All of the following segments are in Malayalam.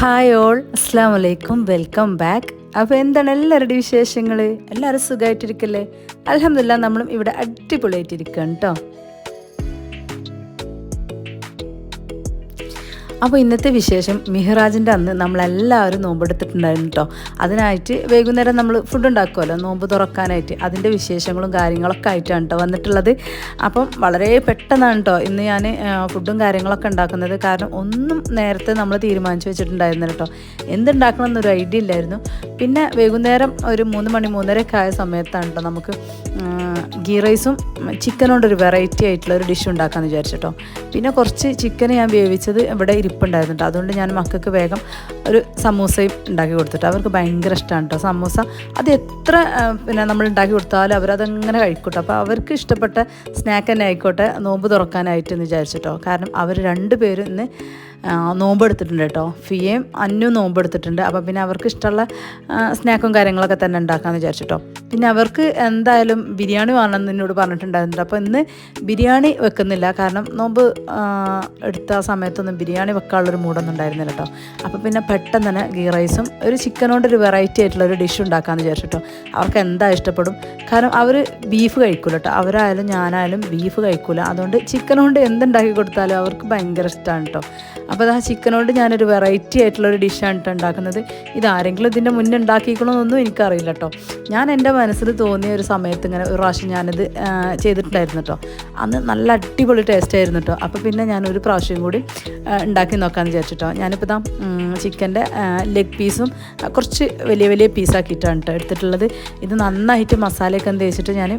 ഹായ് ഓൾ അസ്സാം വലൈക്കും വെൽക്കം ബാക്ക് അപ്പോൾ എന്താണ് എല്ലാവരുടെയും വിശേഷങ്ങൾ എല്ലാവരും സുഖമായിട്ടിരിക്കല്ലേ അലഹമില്ല നമ്മളും ഇവിടെ അടിപൊളിയായിട്ടിരിക്കുകയാണ് കേട്ടോ അപ്പോൾ ഇന്നത്തെ വിശേഷം മിഹ്റാജിന്റെ അന്ന് നമ്മളെല്ലാവരും നോമ്പെടുത്തിട്ടുണ്ടായിരുന്നു കേട്ടോ അതിനായിട്ട് വൈകുന്നേരം നമ്മൾ ഫുഡ് ഉണ്ടാക്കുമല്ലോ നോമ്പ് തുറക്കാനായിട്ട്. അതിന്റെ വിശേഷങ്ങളും കാര്യങ്ങളൊക്കെ ആയിട്ടാണ് കേട്ടോ വന്നിട്ടുള്ളത്. അപ്പം വളരെ പെട്ടെന്നാണ് കേട്ടോ ഇന്ന് ഞാൻ ഫുഡും കാര്യങ്ങളൊക്കെ ഉണ്ടാക്കുന്നത്. കാരണം ഒന്നും നേരത്തെ നമ്മൾ തീരുമാനിച്ചു വെച്ചിട്ടുണ്ടായിരുന്നില്ല കേട്ടോ എന്തുണ്ടാക്കണം എന്നൊരു ഐഡിയ ഇല്ലായിരുന്നു. പിന്നെ വൈകുന്നേരം ഒരു മൂന്ന് മണി മൂന്നരയൊക്കെ ആയ സമയത്താണ് കേട്ടോ നമുക്ക് ഗീ റൈസും ചിക്കനോണ്ടൊരു വെറൈറ്റി ആയിട്ടുള്ള ഒരു ഡിഷ് ഉണ്ടാക്കാമെന്ന് വിചാരിച്ചിട്ടോ പിന്നെ കുറച്ച് ചിക്കൻ ഞാൻ വേവിച്ചത് ഇവിടെ ഇരിപ്പുണ്ടായിരുന്നു കേട്ടോ അതുകൊണ്ട് ഞാൻ മക്കൾക്ക് വേഗം ഒരു സമൂസയും ഉണ്ടാക്കി കൊടുത്തിട്ട്. അവർക്ക് ഭയങ്കര ഇഷ്ടമാണ് കേട്ടോ സമൂസ അത് എത്ര പിന്നെ നമ്മൾ ഉണ്ടാക്കി കൊടുത്താലും അവരതങ്ങനെ കഴിക്കൂട്ടോ. അപ്പോൾ അവർക്ക് ഇഷ്ടപ്പെട്ട സ്നാക്ക് തന്നെ ആയിക്കോട്ടെ നോമ്പ് തുറക്കാനായിട്ട് എന്ന് വിചാരിച്ചിട്ടോ. കാരണം അവർ രണ്ട് പേരും ഇന്ന് നോമ്പെടുത്തിട്ടുണ്ട് കേട്ടോ ഫിയേം അന്നും നോമ്പെടുത്തിട്ടുണ്ട് അപ്പോൾ പിന്നെ അവർക്ക് ഇഷ്ടമുള്ള സ്നാക്കും കാര്യങ്ങളൊക്കെ തന്നെ ഉണ്ടാക്കാമെന്ന് വിചാരിച്ചിട്ടോ. പിന്നെ അവർക്ക് എന്തായാലും ബിരിയാണി വേണമെന്ന് എന്നോട് പറഞ്ഞിട്ടുണ്ടായിരുന്നു. അപ്പോൾ ഇന്ന് ബിരിയാണി വെക്കുന്നില്ല. കാരണം നോമ്പ് എടുത്ത സമയത്തൊന്നും ബിരിയാണി വെക്കാനുള്ളൊരു മൂടൊന്നും ഉണ്ടായിരുന്നില്ല കേട്ടോ. അപ്പോൾ പിന്നെ പെട്ടെന്ന് തന്നെ ഗീ റൈസും ഒരു ചിക്കനോണ്ട് ഒരു വെറൈറ്റി ആയിട്ടുള്ള ഒരു ഡിഷ് ഉണ്ടാക്കാമെന്ന് വിചാരിച്ചിട്ടോ അവർക്ക് എന്താ ഇഷ്ടപ്പെടും? കാരണം അവർ ബീഫ് കഴിക്കൂല കേട്ടോ. അവരായാലും ഞാനായാലും ബീഫ് കഴിക്കൂല. അതുകൊണ്ട് ചിക്കനോണ്ട് എന്തുണ്ടാക്കി കൊടുത്താലും അവർക്ക് ഭയങ്കര ഇഷ്ടമാണ് കേട്ടോ. അപ്പോൾ അത് ആ ചിക്കനോണ്ട് ഞാനൊരു വെറൈറ്റി ആയിട്ടുള്ള ഒരു ഡിഷാണ് കേട്ടോ ഉണ്ടാക്കുന്നത്. ഇതാരെങ്കിലും ഇതിന്റെ മുന്നേ ഉണ്ടാക്കിക്കണമെന്നൊന്നും എനിക്കറിയില്ല കേട്ടോ. ഞാൻ എന്റെ മനസ്സിൽ തോന്നിയ ഒരു സമയത്ത് ഇങ്ങനെ ഒരു പ്രാവശ്യം ഞാനിത് ചെയ്തിട്ടുണ്ടായിരുന്നു കേട്ടോ അന്ന് നല്ല അടിപൊളി ടേസ്റ്റ് ആയിരുന്നു കേട്ടോ അപ്പോൾ പിന്നെ ഞാൻ ഒരു പ്രാവശ്യം കൂടി ഉണ്ടാക്കി നോക്കാമെന്ന് വിചാരിച്ചിട്ടോ ഞാനിപ്പോൾ ദാ ചിക്കന്റെ ലെഗ് പീസും കുറച്ച് വലിയ വലിയ പീസാക്കിയിട്ടാണ് കേട്ടോ എടുത്തിട്ടുള്ളത്. ഇത് നന്നായിട്ട് മസാലയൊക്കെ എന്ത് വെച്ചിട്ട് ഞാൻ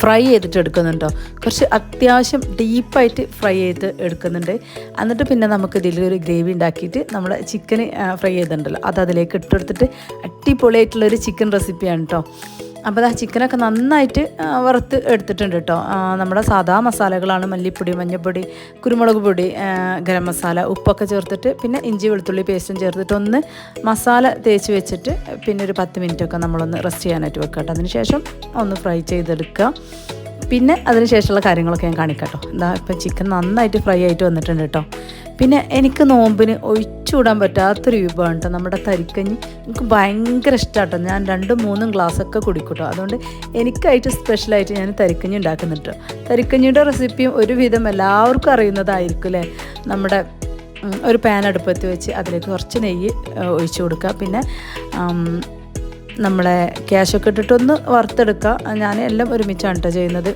ഫ്രൈ ചെയ്തിട്ട് എടുക്കുന്നുണ്ടോ കുറച്ച് അത്യാവശ്യം ഡീപ്പായിട്ട് ഫ്രൈ ചെയ്ത് എടുക്കുന്നുണ്ട്. എന്നിട്ട് പിന്നെ നമുക്ക് ഇതിലൊരു ഗ്രേവി ഉണ്ടാക്കിയിട്ട് നമ്മൾ ചിക്കൻ ഫ്രൈ ചെയ്തിട്ടുണ്ടല്ലോ. അത് അതിലേക്ക് ഇട്ടെടുത്തിട്ട് അടിപൊളിയായിട്ടുള്ളൊരു ചിക്കൻ റെസിപ്പിയാണ് കേട്ടോ അപ്പോൾ ആ ചിക്കനൊക്കെ നന്നായിട്ട് വറുത്ത് എടുത്തിട്ടുണ്ട് കേട്ടോ നമ്മുടെ സാധാ മസാലകളാണ്. മല്ലിപ്പൊടി മഞ്ഞൾപ്പൊടി കുരുമുളക് പൊടി ഗരം മസാല ഉപ്പൊക്കെ ചേർത്തിട്ട് പിന്നെ ഇഞ്ചി വെളുത്തുള്ളി പേസ്റ്റും ചേർത്തിട്ട് ഒന്ന് മസാല തേച്ച് വെച്ചിട്ട് പിന്നെ ഒരു പത്ത് മിനിറ്റൊക്കെ നമ്മളൊന്ന് റെസ്റ്റ് ചെയ്യാനായിട്ട് വെക്കാം കേട്ടോ അതിന് ശേഷം ഒന്ന് ഫ്രൈ ചെയ്തെടുക്കുക പിന്നെ അതിന് ശേഷമുള്ള കാര്യങ്ങളൊക്കെ ഞാൻ കാണിക്കാം കേട്ടോ. എന്താ ഇപ്പം ചിക്കൻ നന്നായിട്ട് ഫ്രൈ ആയിട്ട് വന്നിട്ടുണ്ട് കേട്ടോ. പിന്നെ എനിക്ക് നോമ്പിന് ഒഴിച്ചുവിടാൻ പറ്റാത്തൊരു വിഭവമാണ് കേട്ടോ നമ്മുടെ തരിക്കഞ്ഞി. എനിക്ക് ഭയങ്കര ഇഷ്ടമാട്ടോ ഞാൻ രണ്ടും മൂന്നും ഗ്ലാസ്സൊക്കെ കുടിക്കൂട്ടോ കേട്ടോ. അതുകൊണ്ട് എനിക്കായിട്ട് സ്പെഷ്യലായിട്ട് ഞാൻ തരിക്കഞ്ഞി ഉണ്ടാക്കുന്നുണ്ട് തരിക്കഞ്ഞിയുടെ റെസിപ്പിയും ഒരുവിധം എല്ലാവർക്കും അറിയുന്നതായിരിക്കും അല്ലേ? നമ്മുടെ ഒരു പാൻ അടുപ്പത്ത് വെച്ച് അതിലേക്ക് കുറച്ച് നെയ്യ് ഒഴിച്ചു കൊടുക്കുക. പിന്നെ നമ്മളെ ക്യാഷൊക്കെ ഇട്ടിട്ടൊന്ന് വറുത്തെടുക്കുക. ഞാൻ എല്ലാം ഒരുമിച്ചാണ് കേട്ടോ ചെയ്യുന്നത്.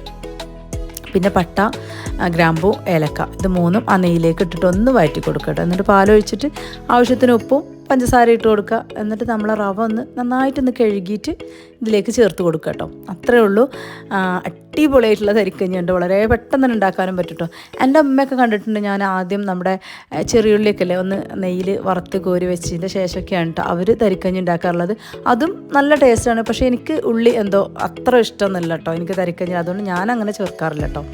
പിന്നെ പട്ട ഗ്രാമ്പൂ ഏലക്ക. ഇത് മൂന്നും ആ നെയ്യിലേക്ക് ഇട്ടിട്ട് ഒന്ന് വഴറ്റി കൊടുക്കട്ടെ കേട്ടോ എന്നിട്ട് പാലൊഴിച്ചിട്ട് ആവശ്യത്തിന് ഉപ്പും പഞ്ചസാര ഇട്ട് കൊടുക്കുക. എന്നിട്ട് നമ്മൾ റവ ഒന്ന് നന്നായിട്ടൊന്ന് കഴുകിയിട്ട് ഇതിലേക്ക് ചേർത്ത് കൊടുക്കുക കേട്ടോ. അത്രേ ഉള്ളൂ. അടിപൊളിയായിട്ടുള്ള തരിക്കഞ്ഞുണ്ട് വളരെ പെട്ടെന്ന് തന്നെ ഉണ്ടാക്കാനും പറ്റും കേട്ടോ. എന്റെ അമ്മയൊക്കെ കണ്ടിട്ടുണ്ട് ഞാൻ ആദ്യം നമ്മുടെ ആ, ചെറിയുള്ളിയൊക്കെ ഒന്ന് നെയ്യിൽ വറുത്ത് കോരി വെച്ചതിന്റെ ശേഷമൊക്കെയാണ് കേട്ടോ അവർ തരിക്കഞ്ഞി ഉണ്ടാക്കാറുള്ളത്. അതും നല്ല ടേസ്റ്റാണ്. പക്ഷേ എനിക്ക് ഉള്ളി എന്തോ അത്ര ഇഷ്ടമൊന്നുമില്ല കേട്ടോ. എനിക്ക് തരിക്കഞ്ഞി അതുകൊണ്ട് ഞാൻ അങ്ങനെ ചേർക്കാറില്ല കേട്ടോ.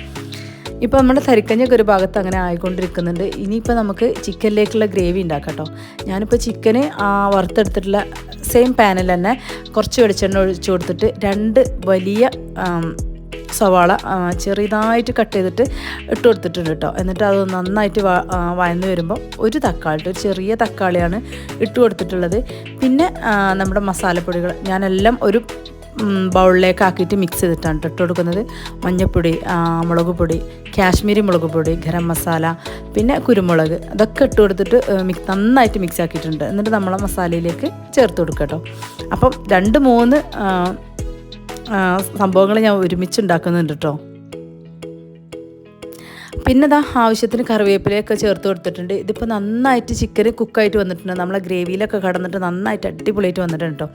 ഇപ്പോൾ നമ്മുടെ തരിക്കഞ്ഞൊക്കെ ഒരു ഭാഗത്ത് അങ്ങനെ ആയിക്കൊണ്ടിരിക്കുന്നുണ്ട്. ഇനിയിപ്പോൾ നമുക്ക് ചിക്കനിലേക്കുള്ള ഗ്രേവി ഉണ്ടാക്കാം കേട്ടോ ഞാനിപ്പോൾ ചിക്കന് വറുത്തെടുത്തിട്ടുള്ള സെയിം പാനിൽ തന്നെ കുറച്ച് വെളിച്ചെണ്ണ ഒഴിച്ചു കൊടുത്തിട്ട് രണ്ട് വലിയ സവാള ചെറുതായിട്ട് കട്ട് ചെയ്തിട്ട് ഇട്ട് കൊടുത്തിട്ടുണ്ട് കേട്ടോ എന്നിട്ട് അത് നന്നായിട്ട് വഴന്നു വരുമ്പോൾ ഒരു തക്കാളി ഒരു ചെറിയ തക്കാളിയാണ് ഇട്ട് കൊടുത്തിട്ടുള്ളത്. പിന്നെ നമ്മുടെ മസാലപ്പൊടികൾ. ഞാനെല്ലാം ഒരു ബൗളിലേക്ക് ആക്കിയിട്ട് മിക്സ് ചെയ്തിട്ടാണ് ട്ടോ ഇട്ട് കൊടുക്കുന്നത്. മഞ്ഞൾപ്പൊടി മുളക് പൊടി കാശ്മീരി മുളക് പൊടി ഗരം മസാല പിന്നെ കുരുമുളക് അതൊക്കെ ഇട്ട് കൊടുത്തിട്ട് മിക്സ് നന്നായിട്ട് മിക്സ് ആക്കിയിട്ടുണ്ട്. എന്നിട്ട് നമ്മളെ മസാലയിലേക്ക് ചേർത്ത് കൊടുക്കുക കേട്ടോ അപ്പം രണ്ട് മൂന്ന് സംഭവങ്ങൾ ഞാൻ ഒരുമിച്ച് ഉണ്ടാക്കുന്നുണ്ട് കേട്ടോ പിന്നെ ഇതാ ആവശ്യത്തിന് കറിവേപ്പിലയൊക്കെ ചേർത്ത് കൊടുത്തിട്ടുണ്ട്. ഇതിപ്പോൾ നന്നായിട്ട് ചിക്കൻ കുക്കായിട്ട് വന്നിട്ടുണ്ട്. നമ്മളെ ഗ്രേവിയിലൊക്കെ കടന്നിട്ട് നന്നായിട്ട് അടിപൊളിയായിട്ട് വന്നിട്ടുണ്ട് കേട്ടോ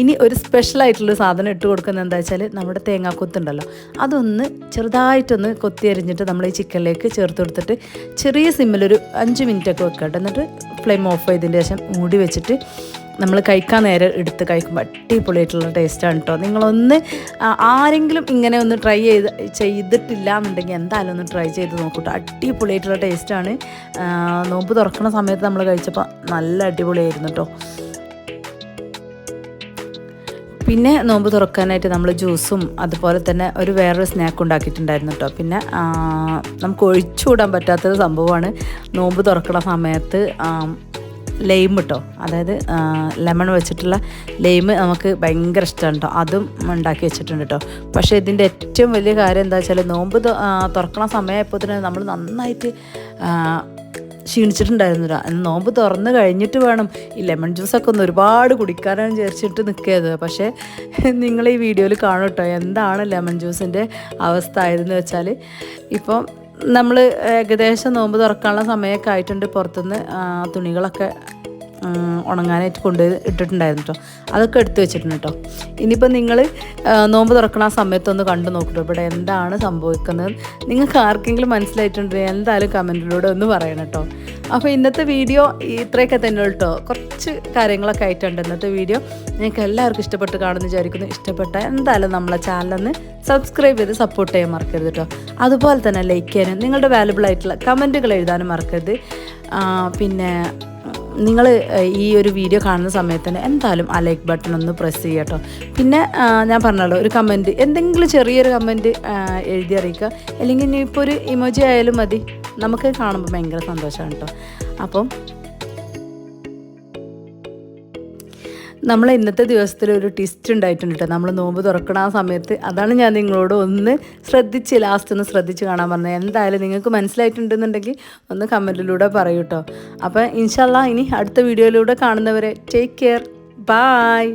ഇനി ഒരു സ്പെഷ്യൽ ആയിട്ടുള്ള സാധനം ഇട്ട് കൊടുക്കുന്നത് എന്താ വെച്ചാൽ നമ്മുടെ തേങ്ങാക്കൊത്തുണ്ടല്ലോ. അതൊന്ന് ചെറുതായിട്ടൊന്ന് കൊത്തി അരിഞ്ഞിട്ട് നമ്മൾ ഈ ചിക്കനിലേക്ക് ചേർത്ത് കൊടുത്തിട്ട് ചെറിയ സിമ്മിലൊരു അഞ്ച് മിനിറ്റൊക്കെ വെക്കാം എന്നിട്ട് ഫ്ലെയിം ഓഫ് ചെയ്തതിന് ശേഷം മൂടി വെച്ചിട്ട് നമ്മൾ കഴിക്കാൻ നേരം എടുത്ത് കഴിക്കുമ്പോൾ അടിപൊളിയായിട്ടുള്ള ടേസ്റ്റാണ് കേട്ടോ നിങ്ങളൊന്ന് ആരെങ്കിലും ഇങ്ങനെ ഒന്ന് ട്രൈ ചെയ്ത് ചെയ്തിട്ടില്ല എന്നുണ്ടെങ്കിൽ എന്തായാലും ഒന്ന് ട്രൈ ചെയ്ത് നോക്കൂട്ടോ. അടിപൊളിയായിട്ടുള്ള ടേസ്റ്റാണ് നോമ്പ് തുറക്കുന്ന സമയത്ത് നമ്മൾ കഴിച്ചപ്പോൾ നല്ല അടിപൊളിയായിരുന്നു കേട്ടോ പിന്നെ നോമ്പ് തുറക്കാനായിട്ട് നമ്മൾ ജ്യൂസും അതുപോലെ തന്നെ ഒരു വേറൊരു സ്നാക്ക് ഉണ്ടാക്കിയിട്ടുണ്ടായിരുന്നു കേട്ടോ പിന്നെ നമുക്ക് ഒഴിച്ചുകൂടാൻ പറ്റാത്തൊരു സംഭവമാണ്. നോമ്പ് തുറക്കണ സമയത്ത് ലൈം കേട്ടോ അതായത് ലെമൺ വെച്ചിട്ടുള്ള ലൈം നമുക്ക് ഭയങ്കര ഇഷ്ടമാണ് കേട്ടോ അതും ഉണ്ടാക്കി വെച്ചിട്ടുണ്ട് കേട്ടോ പക്ഷേ ഇതിന്റെ ഏറ്റവും വലിയ കാര്യം എന്താ വെച്ചാൽ നോമ്പ് തുറക്കണ സമയമായപ്പോൾ തന്നെ നമ്മൾ നന്നായിട്ട് ക്ഷീണിച്ചിട്ടുണ്ടായിരുന്നു ക്ഷീണിച്ചിട്ടുണ്ടായിരുന്നില്ല നോമ്പ് തുറന്ന് കഴിഞ്ഞിട്ട് വേണം ഈ ലെമൺ ജ്യൂസൊക്കെ ഒന്ന് ഒരുപാട് കുടിക്കാനാണ് വിചാരിച്ചിട്ട് നിൽക്കിയത്. പക്ഷേ നിങ്ങൾ ഈ വീഡിയോയിൽ കാണും കേട്ടോ എന്താണ് ലെമൺ ജ്യൂസിന്റെ അവസ്ഥ ആയതെന്ന് വെച്ചാൽ ഇപ്പം നമ്മൾ ഏകദേശം നോമ്പ് തുറക്കാനുള്ള സമയമൊക്കെ ആയിട്ടുണ്ട് പുറത്തുനിന്ന് തുണികളൊക്കെ ഉണങ്ങാനായിട്ട് കൊണ്ടുപോയി ഇട്ടിട്ടുണ്ടായിരുന്നു കേട്ടോ അതൊക്കെ എടുത്തു വെച്ചിട്ടുണ്ട് കേട്ടോ ഇനിയിപ്പോൾ നിങ്ങൾ നോമ്പ് തുറക്കണ ആ സമയത്തൊന്ന് കണ്ടു നോക്കട്ടോ ഇവിടെ എന്താണ് സംഭവിക്കുന്നത്? നിങ്ങൾക്ക് ആർക്കെങ്കിലും മനസ്സിലായിട്ടുണ്ടെങ്കിൽ എന്തായാലും കമന്റിലൂടെ ഒന്ന് പറയണം കേട്ടോ അപ്പോൾ ഇന്നത്തെ വീഡിയോ ഇത്രയൊക്കെ തന്നെ കേട്ടോ കുറച്ച് കാര്യങ്ങളൊക്കെ ആയിട്ടുണ്ട് ഇന്നത്തെ വീഡിയോ. നിങ്ങൾക്ക് എല്ലാവർക്കും ഇഷ്ടപ്പെട്ട് കാണുമെന്ന് വിചാരിക്കുന്നു. ഇഷ്ടപ്പെട്ട എന്തായാലും നമ്മളെ ചാനലൊന്ന് സബ്സ്ക്രൈബ് ചെയ്ത് സപ്പോർട്ട് ചെയ്യാൻ മറക്കരുത് കേട്ടോ അതുപോലെ തന്നെ ലൈക്ക് ചെയ്യാനും നിങ്ങളുടെ വാലുബിൾ ആയിട്ടുള്ള കമന്റുകൾ എഴുതാനും മറക്കരുത്. പിന്നെ നിങ്ങൾ ഈ ഒരു വീഡിയോ കാണുന്ന സമയത്ത് തന്നെ എന്തായാലും ആ ലൈക്ക് ബട്ടൺ ഒന്ന് പ്രസ് ചെയ്യുക കേട്ടോ. പിന്നെ ഞാൻ പറഞ്ഞല്ലോ ഒരു കമന്റ് എന്തെങ്കിലും ചെറിയൊരു കമന്റ് എഴുതി അറിയിക്കുക. അല്ലെങ്കിൽ ഇനിയിപ്പോൾ ഒരു ഇമോജി ആയാലും മതി. നമുക്ക് കാണുമ്പോൾ ഭയങ്കര സന്തോഷമാണ് കേട്ടോ. അപ്പം നമ്മൾ ഇന്നത്തെ ദിവസത്തിൽ ഒരു ടിസ്റ്റ് ഉണ്ടായിട്ടുണ്ട് കേട്ടോ നമ്മൾ നോമ്പ് തുറക്കണ ആ സമയത്ത് അതാണ് ഞാൻ നിങ്ങളോട് ഒന്ന് ശ്രദ്ധിച്ച് ലാസ്റ്റ് ഒന്ന് ശ്രദ്ധിച്ച് കാണാൻ പറഞ്ഞത്. എന്തായാലും നിങ്ങൾക്ക് മനസ്സിലായിട്ടുണ്ടെന്നുണ്ടെങ്കിൽ ഒന്ന് കമന്റിലൂടെ പറയൂ കേട്ടോ അപ്പോൾ ഇൻഷാല്ല ഇനി അടുത്ത വീഡിയോയിലൂടെ കാണുന്നവരെ ടേക്ക് കെയർ ബായ്